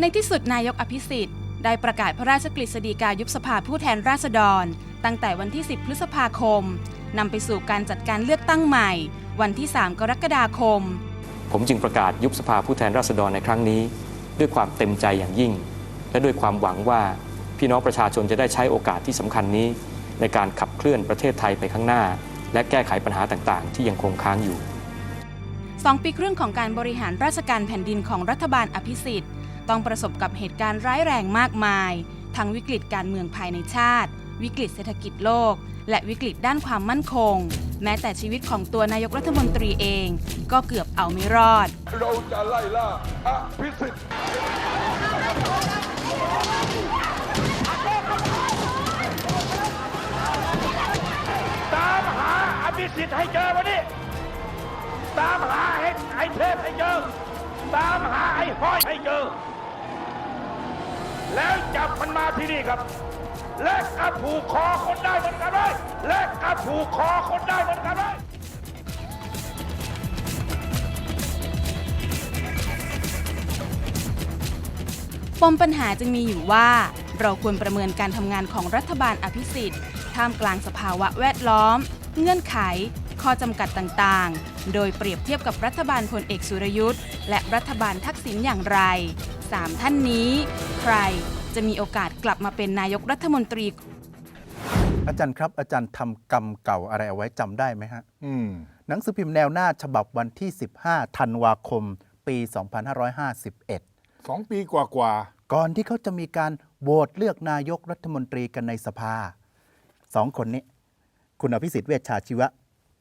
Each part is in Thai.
ในที่สุดนายกอภิสิทธิ์ได้ประกาศพระราชกฤษฎีกายุบสภาผู้แทนราษฎร ตั้งแต่วันที่ 10 พฤษภาคมนำไปสู่การจัดการเลือกตั้งใหม่ วันที่ 3 กรกฎาคม ผมจึงประกาศยุบสภาผู้แทนราษฎรในครั้งนี้ ด้วยความเต็มใจอย่างยิ่ง และด้วยความหวังว่าพี่น้องประชาชนจะได้ใช้โอกาสที่สำคัญนี้ ในการขับเคลื่อนประเทศไทยไปข้างหน้า และแก้ไขปัญหาต่างๆ ที่ยังคงค้างอยู่สองปีครึ่งของการบริหารราชการแผ่นดินของรัฐบาลอภิสิทธิ์ ต้องประสบกับเหตุการณ์ร้ายแรงมากมาย ทั้งวิกฤตการเมืองภายในชาติ วิกฤตเศรษฐกิจโลก และวิกฤตด้านความมั่นคง แม้แต่ชีวิตของตัวนายกรัฐมนตรีเอง ก็เกือบเอาไม่รอด เราจะไล่ล่าอภิสิทธิ์ตามหาอภิสิทธิ์ให้เจอวันนี้ ตามหาไอ้ไอ้เทพให้เจอ ตามหาไอ้ห้อยให้เจอ แล้วจับมันมาที่นี่ครับ และกระผูกคอคนได้เหมือนกันเลยและกระผูกคอคนได้เหมือนกันเลยปมปัญหาจึงมีอยู่ว่า เราควรประเมินการทำงานของรัฐบาลอภิสิทธิ์ท่ามกลางสภาวะแวดล้อม เงื่อนไข ข้อจำกัดต่างๆ โดยเปรียบเทียบกับรัฐบาลพลเอกสุรยุทธ์และรัฐบาลทักษิณอย่างไร 3 ท่านนี้ ใครจะมีโอกาสกลับมาเป็นนายกรัฐมนตรี อาจารย์ครับ อาจารย์ทำกรรมเก่าอะไรเอาไว้จำได้ไหมฮะ อืม หนังสือพิมพ์แนวหน้าฉบับวันที่ 15 ธันวาคม ปี 2551 สองปีกว่ากว่าก่อนที่เขาจะมีการโหวตเลือกนายกรัฐมนตรีกันในสภาสองคนนี้ คุณอภิสิทธิ์เวชชาชีวะ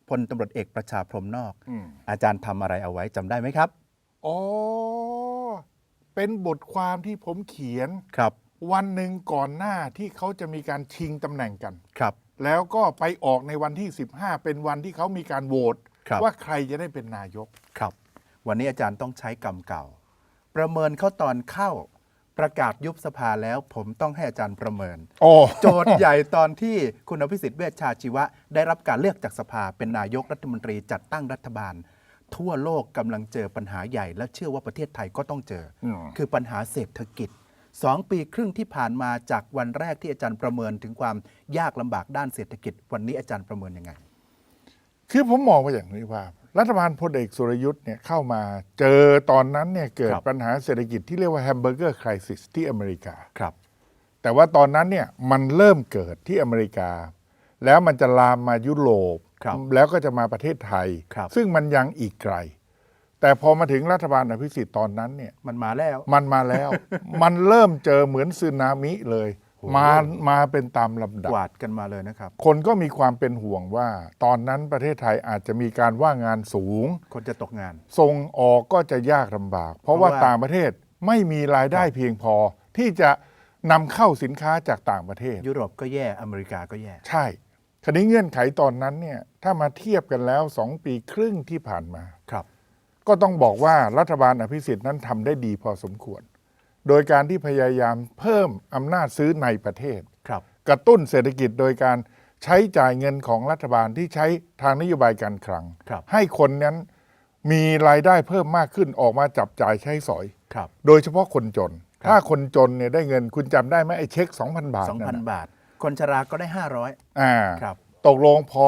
พลตำรวจเอกประชาพรหมนอกอืมอาจารย์ทำอะไรเอาไว้จำได้ไหมครับ อ๋อ เป็นบทความที่ผมเขียน ครับ วันหนึ่งก่อนหน้าที่เขาจะมีการชิงตำแหน่งกัน ครับ แล้วก็ไปออกในวันที่ 15 เป็นวันที่เขามีการโหวตครับ ว่าใครจะได้เป็นนายก ครับ วันนี้อาจารย์ต้องใช้กรรมเก่า ประเมินเขาตอนเข้า ประกาศยุบสภาแล้ว ผมต้องให้อาจารย์ประเมิน โอ้โจทย์ใหญ่ตอนที่คุณอภิสิทธิ์เวชชาชีวะ ได้รับการเลือกจากสภาเป็นนายกรัฐมนตรีจัดตั้งรัฐบาล ทั่วโลกกำลังเจอปัญหาใหญ่ และเชื่อว่าประเทศไทยก็ต้องเจออม คือปัญหาเศรษฐกิจสองปีครึ่งที่ผ่านมาจากวันแรกที่อาจารย์ประเมินถึงความยากลำบากด้านเศรษฐกิจ วันนี้อาจารย์ประเมินยังไง คือผมมองว่าอย่างนี้ว่า รัฐบาลพลเอกสุรยุทธ์เนี่ยเข้ามาเจอตอนนั้นเนี่ยเกิดครับ ปัญหาเศรษฐกิจที่เรียกว่าแฮมเบอร์เกอร์คริสที่อเมริกา ครับ แต่ว่าตอนนั้นเนี่ยมันเริ่มเกิดที่อเมริกา แล้วมันจะลามมายุโรปครับ แล้วก็จะมาประเทศไทยครับซึ่งมันยังอีกไกล แต่พอมาถึงรัฐบาลอภิสิทธิ์ตอนนั้นเนี่ยมันมาแล้ว มันมาแล้ว มันเริ่มเจอเหมือนสึนามิเลยโอ้มามาเป็นตามลำดับกวาดกันมาเลยนะครับ คนก็มีความเป็นห่วงว่า ตอนนั้นประเทศไทยอาจจะมีการว่างงานสูง คนจะตกงานส่งออกก็จะยากลำบาก เพราะว่าเพราะว่าต่างประเทศไม่มีรายได้เพียงพอที่จะนำเข้าสินค้าจากต่างประเทศ ยุโรปก็แย่อเมริกาก็แย่ ใช่ค ราวนี้เงื่อนไขตอนนั้นเนี่ยถ้ามาเทียบกันแล้วสองปีครึ่งที่ผ่านมา ครับ ก็ต้องบอกว่ารัฐบาลอภิสิทธิ์นั้นทำได้ดีพอสมควร โดยการที่พยายามเพิ่มอำนาจซื้อในประเทศ ครับ กระตุ้นเศรษฐกิจโดยการใช้จ่ายเงินของรัฐบาลที่ใช้ทางนโยบายการคลัง ครับ ให้คนนั้นมีรายได้เพิ่มมากขึ้นออกมาจับจ่ายใช้สอย ครับ โดยเฉพาะคนจน ครับ ถ้าคนจนเนี่ยได้เงินคุณจำได้ไหมไอ้เช็ค 2,000 บาทนั่นน่ะ2,000บาท คนชราก็ได้ 500 อ่าครับ ตกลงพอ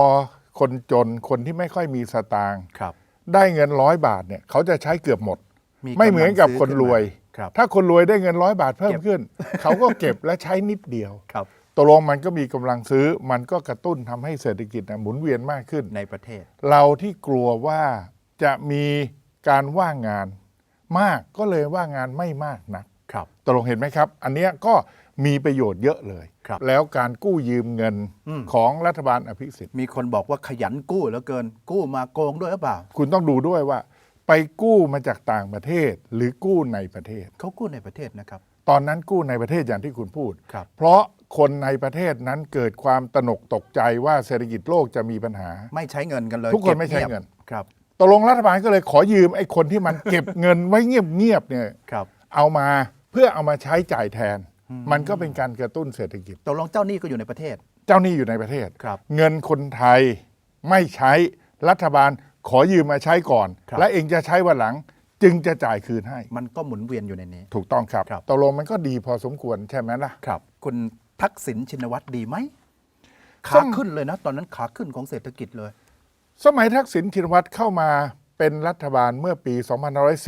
คนจนคนที่ไม่ค่อยมีสตางค์ครับ ได้เงินร้อยบาทเนี่ยเขาจะใช้เกือบหมดมีไม่เหมือนกับกำลังซื้อคนรวยขึ้นมาครับ ถ้าคนรวยได้เงินร้อยบาทเพิ่มเก็บขึ้น เขาก็เก็บและใช้นิดเดียวครับ ตกลงมันก็มีกำลังซื้อ มันก็กระตุ้นทำให้เศรษฐกิจน่ะหมุนเวียนมากขึ้น ในประเทศ เราที่กลัวว่าจะมีการว่างงานมากก็เลยว่างงานไม่มากนัก ครับ ตกลงเห็นไหมครับ อันเนี้ยก็ มีประโยชน์เยอะเลย ครับ แล้วการกู้ยืมเงินอืมของรัฐบาลอภิสิทธิ์ มีคนบอกว่าขยันกู้เหลือเกิน กู้มาโกงด้วยหรือเปล่าคุณต้องดูด้วยว่า ไปกู้มาจากต่างประเทศหรือกู้ในประเทศ เขากู้ในประเทศนะครับ ตอนนั้นกู้ในประเทศอย่างที่คุณพูด ครับ เพราะคนในประเทศนั้นเกิดความตระหนกตกใจว่าเศรษฐกิจโลกจะมีปัญหา ไม่ใช้เงินกันเลยทุกคนบไม่ใช้งียบเงินครับ ตกลงรัฐบาลก็เลยขอยืมไอ้คนที่มัน เก็บเงินไว้เงียบๆเนี่ย ครับ เอามาเพื่อเอามาใช้จ่ายแทน มันก็เป็นการกระตุ้นเศรษฐกิจ ตกลงเจ้าหนี้ก็อยู่ในประเทศ เจ้าหนี้อยู่ในประเทศ ครับ เงินคนไทยไม่ใช้รัฐบาลขอยืมมาใช้ก่อน ครับ และเองจะใช้วันหลังจึงจะจ่ายคืนให้ มันก็หมุนเวียนอยู่ในนี้ ถูกต้องครับครับ ตกลงมันก็ดีพอสมควรใช่ไหมล่ะ ครับ คุณทักษิณชินวัตรดีไหมส้ขามขึ้นเลยนะ ตอนนั้นขาขึ้นของเศรษฐกิจเลย สมัยทักษิณชินวัตรเข้ามาเป็นรัฐบาลเมื่อปี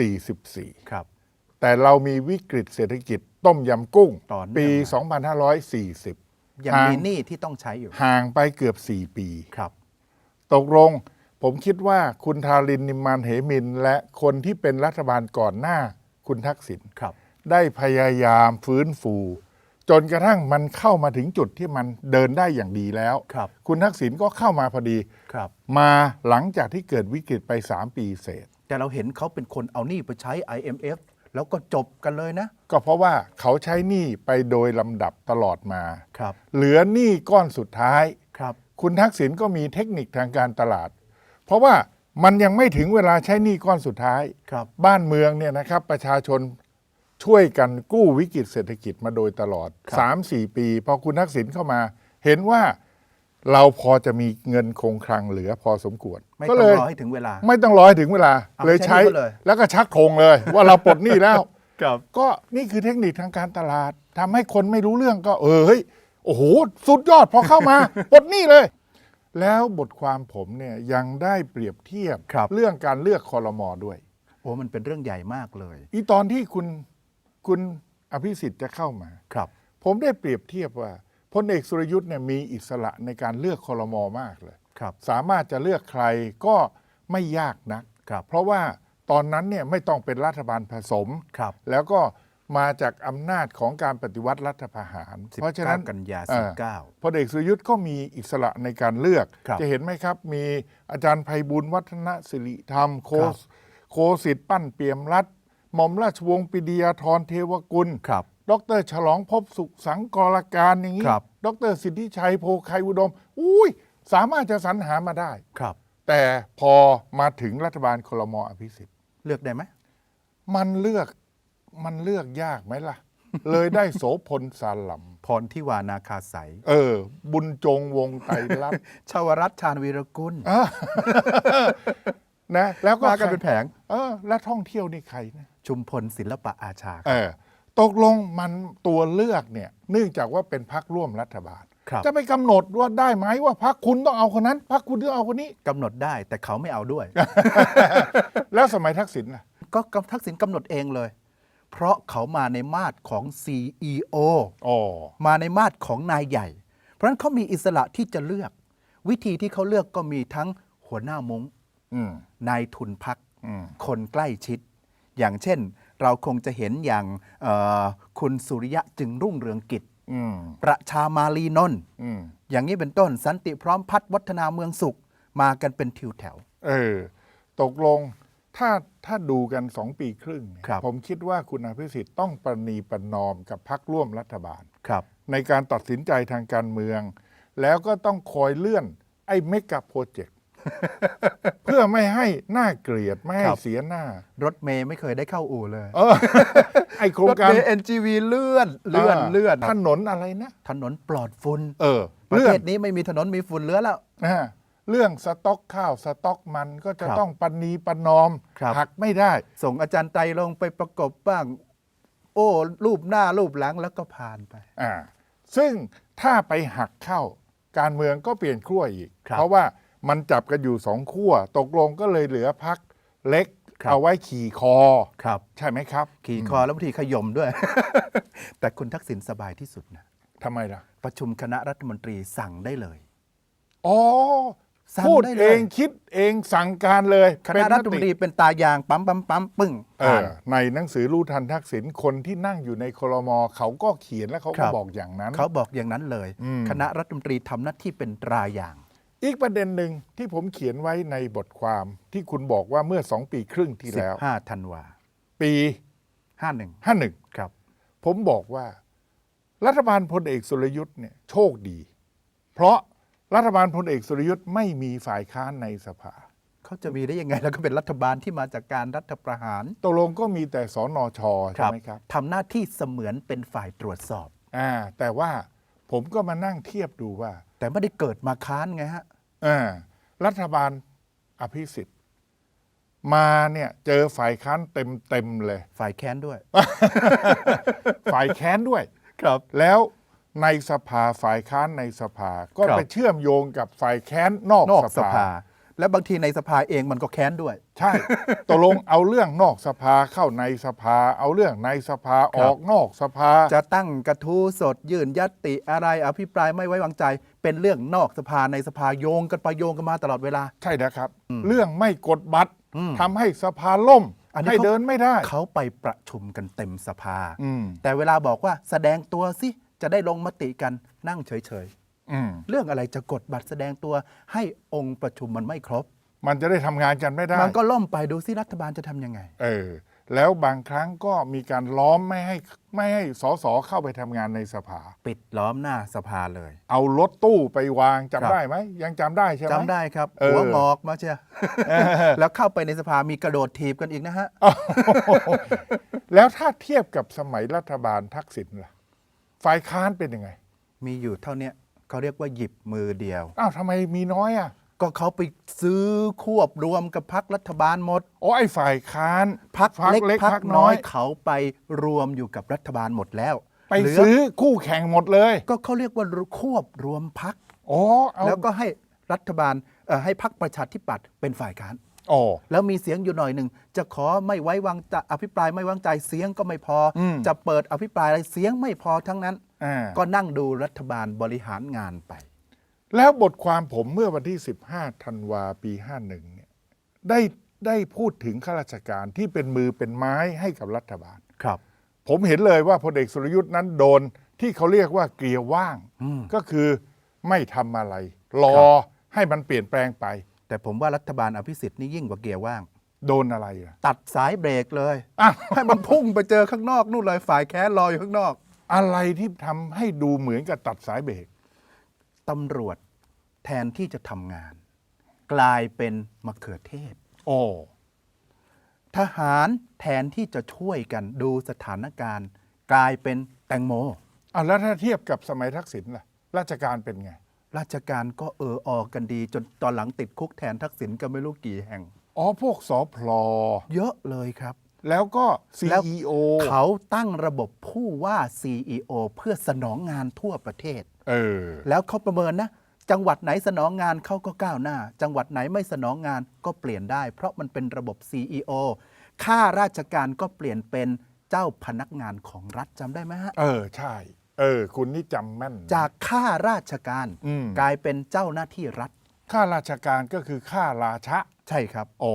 2544 ครับ แต่เรามีวิกฤตเศรษฐกิจต้มยำกุ้งต่อเนื่อง ปีมา2540 ยังห่างมีหนี้ที่ต้องใช้อยู่ห่างไปเกือบ 4 ปี ครับ ตกลงผมคิดว่าคุณทารินนิมมานเหมิน และคนที่เป็นรัฐบาลก่อนหน้าคุณทักษิณครับ ได้พยายามฟื้นฟู จนกระทั่งมันเข้ามาถึงจุดที่มันเดินได้อย่างดีแล้วครับคุณทักษิณก็เข้ามาพอดี ครับ มาหลังจากที่เกิดวิกฤตไป 3 ปีเศษ แต่เราเห็นเขาเป็นคนเอาหนี้ไปใช้ IMF แล้วก็จบกันเลยนะ ก็เพราะว่าเขาใช้หนี้ไปโดยลำดับตลอดมา ครับ เหลือหนี้ก้อนสุดท้าย ครับ คุณทักษิณก็มีเทคนิคทางการตลาด เพราะว่ามันยังไม่ถึงเวลาใช้หนี้ก้อนสุดท้าย ครับ บ้านเมืองเนี่ยนะครับประชาชนช่วยกันกู้วิกฤตเศรษฐกิจมาโดยตลอด ครับ 3-4 ปี พอคุณทักษิณเข้ามา เห็นว่า เราพอจะมีเงินคงคลังเหลือพอสมควรไม่ก็ต้อเลงย รอให้ถึงเวลา ไม่ต้องรอให้ถึงเวลาเอาเลยใช้ ใช้หนี้ไปเลย แล้วก็ชักธงเลย ว่าเราปลดหนี้แล้วครับ ก็นี่คือเทคนิคทางการตลาดทำให้คนไม่รู้เรื่องก็เออเฮ้ยโอ้โห สุดยอดพอเข้ามา ปลดหนี้เลย แล้วบทความผมเนี่ยยังได้เปรียบเทียบครับ เรื่องการเลือกคอรมอด้วย โอ้มันเป็นเรื่องใหญ่มากเลยอีตอนที่คุณคุณอภิสิทธิ์จะเข้ามา ครับ ผมได้เปรียบเทียบว่า พลเอกสุรยุทธ์เนี่ยมีอิสระในการเลือกคอรมอมากเลย ครับ สามารถจะเลือกใครก็ไม่ยากนัก ครับ เพราะว่าตอนนั้นเนี่ยไม่ต้องเป็นรัฐบาลผสม ครับ แล้วก็มาจากอำนาจของการปฏิวัติรัฐประหาร เพราะฉะนั้น19กันยาเอ่อ49พลเอกสุรยุทธ์ก็มีอิสระในการเลือก ครับจะเห็นไหมครับ มีอาจารย์ไพบุญวัฒนสิริธรรม โคครับ โคสิทธิ์ปั้นเปี่ยมรัฐ หม่อมราชวงศ์ปรีดียาธรเทวกุล ครับ ดรฉลองพบสุขสังกรการอย่างนี้ ครับ ดรสิทธิชัยโพไคอุดม อุ้ย สามารถจะสรรหามาได้ ครับ แต่พอมาถึงรัฐบาลคลมอภิสิทธิ์ เลือกได้ไหมมันเลือก มันเลือกยากไหมล่ะ เลยได้โสพลสาลัม พรทิวานาคาใสยเออ บุญจงวงไตรลักษณ์ ชาวรัตน์ชาญวีรกุลอะนะ แล้วก็มากันเป็นแผง เออ แล้วท่องเที่ยวนี่ใครนะ ชุมพลศิลปะอาชา เออ ตกลงมันตัวเลือกเนี่ยเนื่องจากว่าเป็นพักร่วมรัฐบาล ครับจะไปกำหนดว่าได้ไหมว่าพักคุณต้องเอาคนนั้นพักคุณต้องเอาคนนี้ กำหนดได้แต่เขาไม่เอาด้วย แล้วสมัยทักษิณล่ะ ก็กำทักษิณกำหนดเองเลย เพราะเขามาในมาตรของ CEO อ๋อ มาในมาตรของนายใหญ่ เพราะฉะนั้นเขามีอิสระที่จะเลือก วิธีที่เขาเลือกก็มีทั้งหัวหน้ามงอืม นายทุนพัก อืม คนใกล้ชิด อย่างเช่น เราคงจะเห็นอย่างเอ่อคุณสุริยะจึงรุ่งเรืองกิจอืมประชามาลีนนท์อืมอย่างนี้เป็นต้นสันติพร้อมพัฒน์วัฒนาเมืองสุขมากันเป็นทิวแถว เออ ตกลงถ้าถ้าดูกันสองปีครึ่งเนี่ยครับผมคิดว่าคุณอภิสิทธิ์ต้องประนีประนอมกับพักร่วมรัฐบาลครับ ในการตัดสินใจทางการเมือง แล้วก็ต้องคอยเลื่อนไอ้เมกะโปรเจกต์ เพื่อไม่ให้หน้าเกลียด ไม่ให้ครับ เสียหน้า รถเมย์ไม่เคยได้เข้าอู่เลยเออ ไอโครงรถการเมย์ NGV เลื่อนเลื่อนเลื่อนถนนอะไรนะ ถนนปลอดฝุ่นเออประเลื่อเทนศนี้ไม่มีถนนมีฝุ่นเหลือแล้วอ่าเรื่องสต็อกข้าวสต็อกมันก็จะครับต้องปณีประนอมครับ หักไม่ได้ ส่งอาจารย์ไตรลงไปประกบบ้าง โอ้รูปหน้ารูปหลังแล้วก็ผ่านไป อ่าซึ่งถ้าไปหักเข้าการเมืองก็เปลี่ยนขั้วอีก ครับเพราะว่า มันจับกันอยู่สองขั้วตกลงก็เลยเหลือพักเล็กครับ เอาไว้ขี่คอ ครับ ใช่ไหมครับขี่คอแล้วบางทีขยมด้วย แต่คุณทักษิณสบายที่สุดนะทำไมล่ะประชุมคณะรัฐมนตรีสั่งได้เลย อ๋อสั่งพูดได้เลย เองคิดเองสั่งการเลยคณะรัฐมนตรีเป็นตายางปั๊มปั๊มปั๊มปึ้งเอผ่าน อในหนังสือรู้ทันทักษิณคนที่นั่งอยู่ในครมเขาก็เขียนและเขาครัก็บบอกอย่างนั้น เขาบอกอย่างนั้นเลยอืมคณะรัฐมนตรีทำหน้าที่เป็นตรายาง อีกประเด็นหนึ่งที่ผมเขียนไว้ในบทความที่คุณบอกว่าเมื่อสองปีครึ่งที่แล้ว 15ธันวาปี 51 51 ครับ ผมบอกว่า รัฐบาลพลเอกสุรยุทธ์เนี่ยโชคดี เพราะรัฐบาลพลเอกสุรยุทธ์ไม่มีฝ่ายค้านในสภา เขาจะมีได้ยังไง แล้วก็เป็นรัฐบาลที่มาจากการรัฐประหารตกลงก็มีแต่สอนอชอใช่ไหมครับทำหน้าที่เสมือนเป็นฝ่ายตรวจสอบอ่าแต่ว่าผมก็มานั่งเทียบดูว่า แต่ไม่ได้เกิดมาค้านไงฮะอ่า รัฐบาลอภิสิทธิ์มาเนี่ยเจอฝ่ายค้านเต็มเต็มๆเลย ฝ่ายแค้นด้วย ฝ่ายแค้นด้วยครับ แล้วในสภาฝ่ายค้านในสภา ก็ครับไปเชื่อมโยงกับฝ่ายแค้นนอกนอกสสภาภา และบางทีในสภาเองมันก็แค้นด้วย ใช่ ตกลงเอาเรื่องนอกสภาเข้าในสภา เอาเรื่องในสภาคอรับอกนอกสภา จะตั้งกระทู้สดยื่นยัตติอะไรอภิปรายไม่ไว้วางใจ เป็นเรื่องนอกสภาในสภาโยงกันไปโยงกันมาตลอดเวลา ใช่นะครับ เรื่องไม่กดบัตรอืมทำให้สภาล่มอันนี้ให้เขาเดินไม่ได้ เขาไปประชุมกันเต็มสภา อืม แต่เวลาบอกว่าแสดงตัวสิจะได้ลงมติกันนั่งเฉย อืมๆเรื่องอะไรจะกดบัตรแสดงตัวให้องค์ประชุมมันไม่ครบ มันจะได้ทำงานกันไม่ได้ มันก็ล่มไปดูสิรัฐบาลจะทำยังไง เออ แล้วบางครั้งก็มีการล้อมไม่ให้ไม่ให้สสเข้าไปทำงานในสภา ปิดล้อมหน้าสภาเลย เอารถตู้ไปวางครัจำบได้ไหม ยังจำได้ใช่ไหม จำได้ครับ เออ หัวงอกมาเชียแล้วเข้าไปในสภามีกระโดดถีบกันอีกนะฮะ แล้วถ้าเทียบกับสมัยรัฐบาลทักษิณล่ะ ฝ่ายค้านเป็นยังไง มีอยู่เท่าเนี้ย เขาเรียกว่าหยิบมือเดียว อ้าวทำไมมีน้อยอะก็เขาไปซื้อควบรวมกับพักรัฐบาลหมด โอ้ไอ้ฝ่ายค้านพักเล็กพัพักกน้น้ออยยเขาไปรวมอยู่กับรัฐบาลหมดแล้วไปเหลือซื้อคู่แข่งหมดเลย ก็เขาเรียกว่าควบรวมพักอ๋อเอาแล้วก็ให้รัฐบาลเอ่อให้พักประชาธิปัตย์เป็นฝ่ายค้านอ๋อแล้วมีเสียงอยู่หน่อยหนึ่งจะขอไม่ไว้วางใจอภิปรายไม่วางใจเสียงก็ไม่พออมจะเปิดอภิปรายอะไรเสียงไม่พอทั้งนั้นอ่า ก็นั่งดูรัฐบาลบริหารงานไป แล้วบทความผมเมื่อวันที่ 15ธันวาปี 51เนี่ยได้ได้พูดถึงข้าราชการที่เป็นมือเป็นไม้ให้กับรัฐบาลครับ ผมเห็นเลยว่าพลเอกสุรยุทธ์นั้นโดนที่เขาเรียกว่าเกลียวว่างอืมก็คือไม่ทำอะไร รอให้มันเปลี่ยนแปลงไป แต่ผมว่ารัฐบาลอภิสิทธิ์นี่ยิ่งกว่าเกียร์ว่าง โดนอะไรอะตัดสายเบรกเลยอ้าวให้มันพุ่งไปเจอข้างนอกนู่นเลยฝ่ายแค้นรออยู่ข้างนอก อะไรที่ทำให้ดูเหมือนกับตัดสายเบรก ตำรวจแทนที่จะทำงาน กลายเป็นมะเขือเทศ โอ้ทหารแทนที่จะช่วยกันดูสถานการณ์ กลายเป็นแตงโมอะแล้วถ้าเทียบกับสมัยทักษิณล่ะ ราชการเป็นไง ราชการก็เออออกกันดี จนตอนหลังติดคุกแทนทักษิณก็ไม่รู้กี่แห่ง อ๋อพวกสอพลอ เยอะเลยครับ แล้วก็ แล้ว CEO เขาตั้งระบบผู้ว่า CEO เพื่อสนองงานทั่วประเทศ เออ แล้วเขาประเมินนะ จังหวัดไหนสนองงานเขาก็ก้าวหน้า จังหวัดไหนไม่สนองงานก็เปลี่ยนได้ เพราะมันเป็นระบบ CEO ข้าราชการก็เปลี่ยนเป็นเจ้าพนักงานของรัฐจำได้ไหมฮะ เออ ใช่ เออ คุณนี่จำแม่นจากข้าราชการอืม กลายเป็นเจ้าหน้าที่รัฐ ข้าราชการก็คือข้าราชะ ใช่ครับ โอ้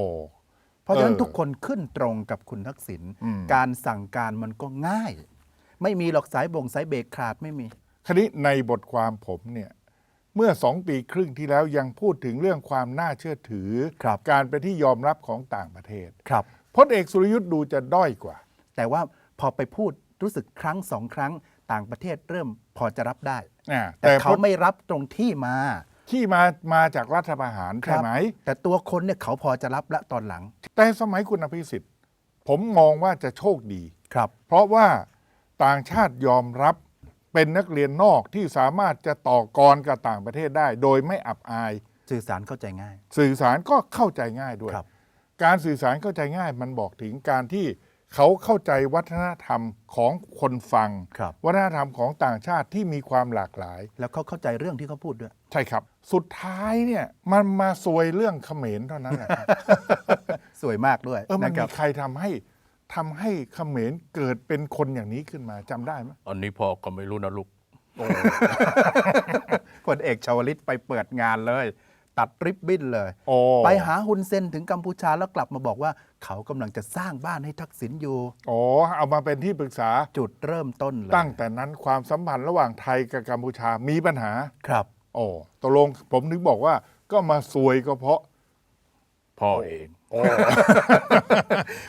เพราะฉะนั้นเออทุกคนขึ้นตรงกับคุณทักษิณอืมการสั่งการมันก็ง่าย ไม่มีหรอกสายบ่งสายเบรกขาดไม่มีคราวนี้ในบทความผมเนี่ยเมื่อสองปีครึ่งที่แล้วยังพูดถึงเรื่องความน่าเชื่อถือครับการเป็นที่ยอมรับของต่างประเทศครับพลเอกสุรยุทธ์ดูจะด้อยกว่า แต่ว่าพอไปพูดรู้สึกครั้งสองครั้งต่างประเทศเริ่มพอจะรับได้อ่าแต่แต่เขาพลไม่รับตรงที่มา ที่มามาจากรัฐประหารใช่ไหมแต่ตัวคนเนี่ยเขาพอจะรับละตอนหลัง แต่สมัยคุณอภิสิทธิ์ ผมมองว่าจะโชคดี ครับ เพราะว่าต่างชาติยอมรับเป็นนักเรียนนอกที่สามารถจะต่อกรกับต่างประเทศได้ โดยไม่อับอาย สื่อสารเข้าใจง่าย สื่อสารก็เข้าใจง่ายด้วย ครับ การสื่อสารเข้าใจง่ายมันบอกถึงการที่เขาเข้าใจวัฒนธรรมของคนฟัง ครับ วัฒนธรรมของต่างชาติที่มีความหลากหลาย แล้วเขาเข้าใจเรื่องที่เขาพูดด้วย ใช่ครับ สุดท้ายเนี่ยมันมาซวยเรื่องเขมรเท่านั้นแหละครับ สวยมากด้วยเออมันนะคมีรับใครทำให้ทำให้เขมรเกิดเป็นคนอย่างนี้ขึ้นมาจำได้ไหมอันนี้พ่อก็ไม่รู้นะลูก พลเอกชวลิตไปเปิดงานเลย ตัดริบบิ้นเลย โอ้ไปหาฮุนเซนถึงกัมพูชาแล้วกลับมาบอกว่า เขากำลังจะสร้างบ้านให้ทักษิณอยู่โอ้เอามาเป็นที่ปรึกษาจุดเริ่มต้นเลยตั้งแต่นั้นความสัมพันธ์ระหว่างไทยกับกัมพูชามีปัญหา ครับ โอ้ตกลงผมถึงบอกว่า ก็มาซวยก็เพราะพ่อเองโอ้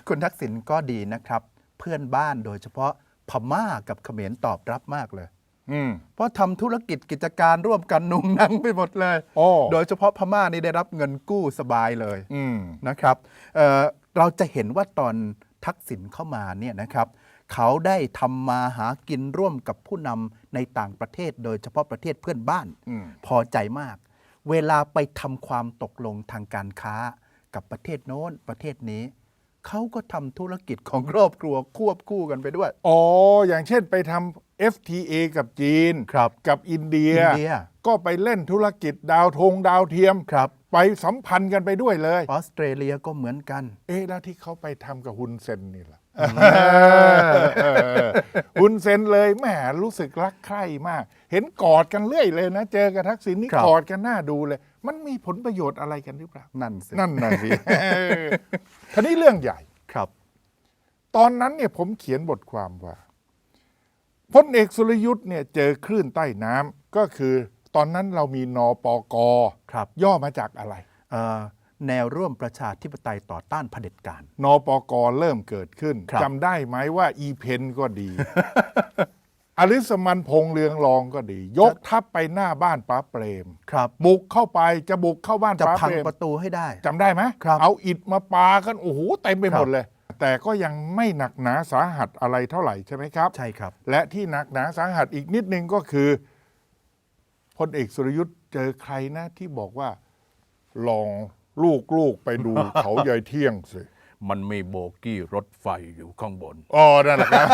คุณทักษิณก็ดีนะครับ เพื่อนบ้านโดยเฉพาะพม่ากับเขมรตอบรับมากเลยอืมเพราะทำธุรกิจกิจการร่วมกันนุ่งนังไปหมดเลยโอ้โดยเฉพาะพม่านี่ได้รับเงินกู้สบายเลยอืมนะครับเอ่อเราจะเห็นว่าตอน ทักษิณเข้ามาเนี่ยนะครับเขาได้ทำมาหากินร่วมกับผู้นำในต่างประเทศ โดยเฉพาะประเทศเพื่อนบ้านอืมพอใจมาก เวลาไปทำความตกลงทางการค้ากับประเทศโน้นประเทศนี้เขาก็ทำธุรกิจของครอบครัวควบคู่กันไปด้วย อ๋อ อย่างเช่นไปทำ FTA กับจีน ครับกับอินเดีย อินเดีย ก็ไปเล่นธุรกิจดาวธงดาวเทียม ครับ ไปสัมพันธ์กันไปด้วยเลย ออสเตรเลียก็เหมือนกัน เอ๊ะแล้วที่เขาไปทำกับฮุนเซนนี่ล่ะฮุนเซนเลยแหมรู้สึกรักใคร่มาก เห็นกอดกันเรื่อยเลยนะ เจอกับทักษิณนี่ครับ กอดกันหน้าดูเลย มันมีผลประโยชน์อะไรกันหรือเปล่า นั่นสินั่นน่ะสิทีนี้เรื่องใหญ่ ครับ ตอนนั้นเนี่ยผมเขียนบทความว่า พลเอกสุรยุทธ์เนี่ยเจอคลื่นใต้น้ำก็คือตอนนั้นเรามีนปกครับย่อมาจากอะไร เอ่อแนวร่วมประชาธิปไตยต่อต้านเผด็จการ นปกเริ่มเกิดขึ้นครับ จำได้ไหมว่าอีเพนก็ดี อลิสมันพงษ์เรืองรองก็ดี ยกทัพไปหน้าบ้านป้าเปรม ครับ บุกเข้าไปจะบุกเข้าบ้านจะป้าพังเปรมประตูให้ได้ จำได้ไหมครับเอาอิฐมาปากันโอ้โหเต็มไปครัหบมดเลย แต่ก็ยังไม่หนักหนาสาหัสอะไรเท่าไหร่ใช่ไหมครับ ใช่ครับ และที่หนักหนาสาหัสอีกนิดนึงก็คือพลเอกสุรยุทธ์เจอใครนะที่บอกว่า ลองลูกลูกๆไปดูเขาใหญ่เที่ยงสิมันมีโบกี้รถไฟอยู่ข้างบน อ๋อ นั่นแหละครับ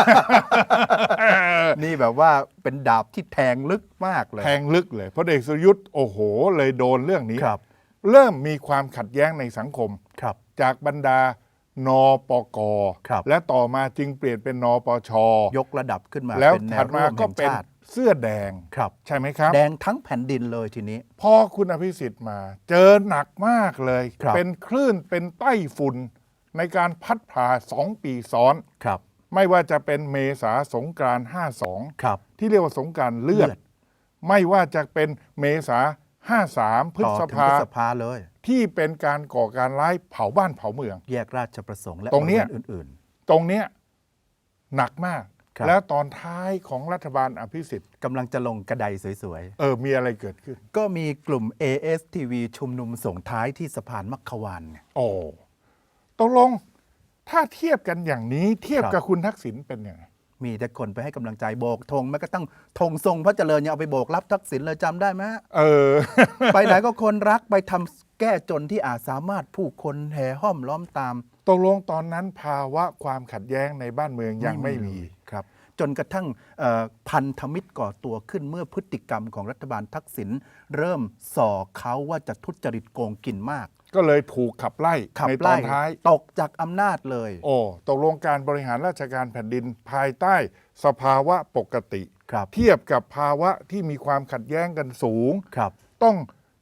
นี่แบบว่าเป็นดาบที่แทงลึกมากเลย แทงลึกเลยพลเอกสุรยุทธ์โอ้โห เลยโดนเรื่องนี้ครับเริ่มมีความขัดแย้งในสังคมครับจากบรรดา นปกครับ และต่อมาจึงเปลี่ยนเป็นนปช ยกระดับขึ้นมาแล้วเป็นแนถัวดร่มาวมก็แห่งเป็นชาติเสื้อแดงครับ ใช่ไหมครับ แดงทั้งแผ่นดินเลยทีนี้ พอคุณอภิสิทธิ์มา เจอหนักมากเลยครับเป็นคลื่นเป็นไต้ฝุ่นในการพัดผ่าสองปีซ้อนครับ ไม่ว่าจะเป็นเมษาสงกรานต์ครับ52ที่เรียกว่าสงกรานต์เลือดเลือดไม่ว่าจะเป็นเมษา 53 พฤต่อษถึงภาพฤษภาเลย ที่เป็นการก่อการร้ายเผาบ้านเผาเมือง แยกราชประสงค์และตรงเนี้ยบริวณอื่น ตรงเนี้ยหนักมาก ครับ แล้วตอนท้ายของรัฐบาลอภิสิทธิ์ๆกำลังจะลงกระไดสวยเออมีอะไรเกิดขึ้น ๆ ก็มีกลุ่ม ASTV ชุมนุมส่งท้ายที่สะพานมัคควานไงโอ้ตกลงถ้าเทียบกันอย่างนี้เทียบครับ กับคุณทักษิณเป็นยังไง มีแต่คนไปให้กำลังใจโบกธงแม้กระทั่งธงทรงพระเจริญยังเอาไปโบกรับทักษิณเลยจำได้ไหมฮะ เออ ไปไหนก็คนรักไปทำแก้จนที่อาจสามารถผู้คนแห่ห้อมล้อมตามตกลงตอนนั้นภาวะความขัดแย้งในบ้านเมืองยังไม่มี ครับ จนกระทั่งเอ่อพันธมิตรก่อตัวขึ้นเมื่อพฤติกรรมของรัฐบาลทักษิณเริ่มส่อเขาว่าจะทุจริตโกงกินมาก ก็เลยถูกขับไล่ขับในตอไล่นท้าย ตกจากอำนาจเลยโอ้ตกลงการบริหารราชการแผ่นดินภายใต้สภาวะปกติ ครับเทียบกับภาวะที่มีความขัดแย้งกันสูง ครับ ต้อง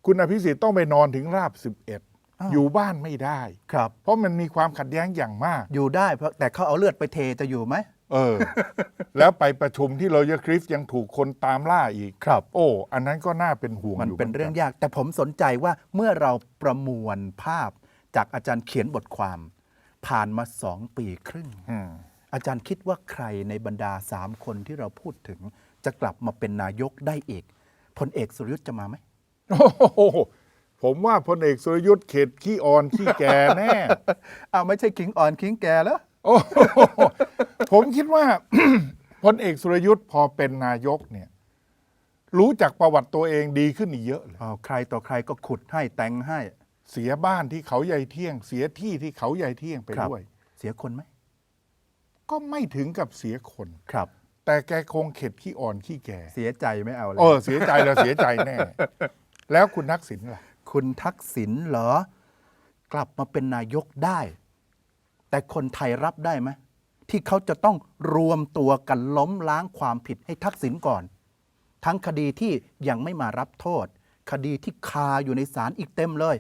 คุณอภิสิทธิ์ต้องไปนอนถึงราบ อ้าว 11 อยู่บ้านไม่ได้ ครับ เพราะมันมีความขัดแย้งอย่างมาก อยู่ได้เพราะแต่เขาเอาเลือดไปเทจะอยู่ไหม เออ แล้วไปประชุมที่โรยัลคริฟยังถูกคนตามล่าอีก ครับ โอ้ อันนั้นก็น่าเป็นห่วงมันอยู่เป็นเรื่องหมืกัยาก แต่ผมสนใจว่าเมื่อเราประมวลภาพจากอาจารย์เขียนบทความ ผ่านมาสองปีครึ่ง อืมอาจารย์คิดว่าใครในบรรดาสามคนที่เราพูดถึง จะกลับมาเป็นนายกได้อีกพลเอกสุรยุทธ์จะมาไหม โอ้โหผมว่าพลเอกสุรยุทธ์เขตขี้อ่อนขี้แก่แน่ อ้าวไม่ใช่คิงอ่อนคิงแก่แล้ว โอ้โหผมคิดว่า พลเอกสุรยุทธ์พอเป็นนายกเนี่ย รู้จักประวัติตัวเองดีขึ้นอีกเยอะเลย อ้าวใครต่อใครก็ขุดให้แต่งให้ เสียบ้านที่เขาใหญ่เที่ยง เสียที่ที่เขาใหญ่เที่ยงไปครับ ด้วย เสียคนไหมก็ไม่ถึงกับเสียคน ครับ แต่แกคงเข็ดขี้อ่อนขี้แก่เสียใจไม่เอาเลยเออเสียใจแล้วเสียใจแน่ แล้วคุณทักษิณล่ะ คุณทักษิณเหรอ กลับมาเป็นนายกได้ แต่คนไทยรับได้ไหมที่เขาจะต้องรวมตัวกันล้มล้างความผิดให้ทักษิณก่อน ทั้งคดีที่ยังไม่มารับโทษ คดีที่คาอยู่ในศาลอีกเต็มเลย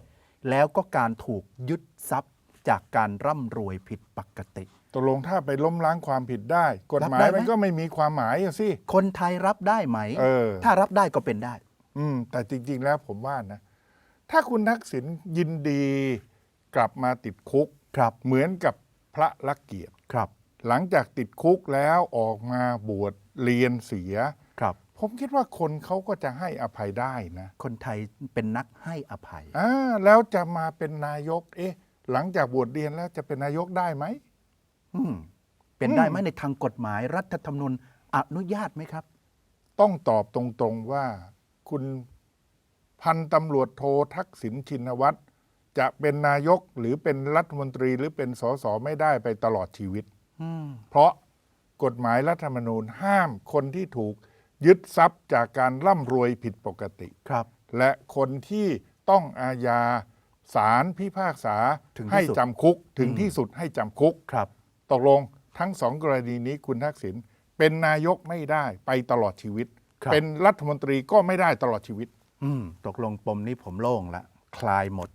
แล้วก็การถูกยึดทรัพย์จากการร่ำรวยผิดปกติ ตกลงถ้าไปล้มล้างความผิดได้ กฎหมารับได้ยไหม มันก็ไม่มีความหมายอะสิ คนไทยรับได้ไหม เออ ถ้ารับได้ก็เป็นได้ อืม แต่จริง ๆ แล้วผมว่านะ ถ้าคุณทักษิณยินดีกลับมาติดคุก ครับ เหมือนกับ พระลักเกียรติครับ หลังจากติดคุกแล้วออกมาบวชเรียนเสีย ครับ ผมคิดว่าคนเขาก็จะให้อภัยได้นะคนไทยเป็นนักให้อภัย อ่าแล้วจะมาเป็นนายก เอ๊ะ หลังจากบวชเรียนแล้วจะเป็นนายกได้ไหม อืม เป็นได้ไหมในทางกฎหมายรัฐธรรมนูญอนุญาตไหมครับ ต้องตอบตรงๆว่าคุณพันตำรวจโททักษิณชินวัตร จะเป็นนายกหรือเป็นรัฐมนตรีหรือเป็นสสไม่ได้ไปตลอดชีวิตอืมเพราะกฎหมายรัฐธรรมนูญห้ามคนที่ถูกยึดทรัพย์จากการร่ำรวยผิดปกติครับ และคนที่ต้องอาญาศาลพิพากษาถึงที่ให้สุด จำคุกถึงอืมที่สุดให้จำคุก ครับ ตกลงทั้งสองกรณีนี้คุณทักษิณเป็นนายกไม่ได้ไปตลอดชีวิต ครับ เป็นรัฐมนตรีก็ไม่ได้ตลอดชีวิต อืมตกลงปมนี้ผมโล่งละ คลายหมด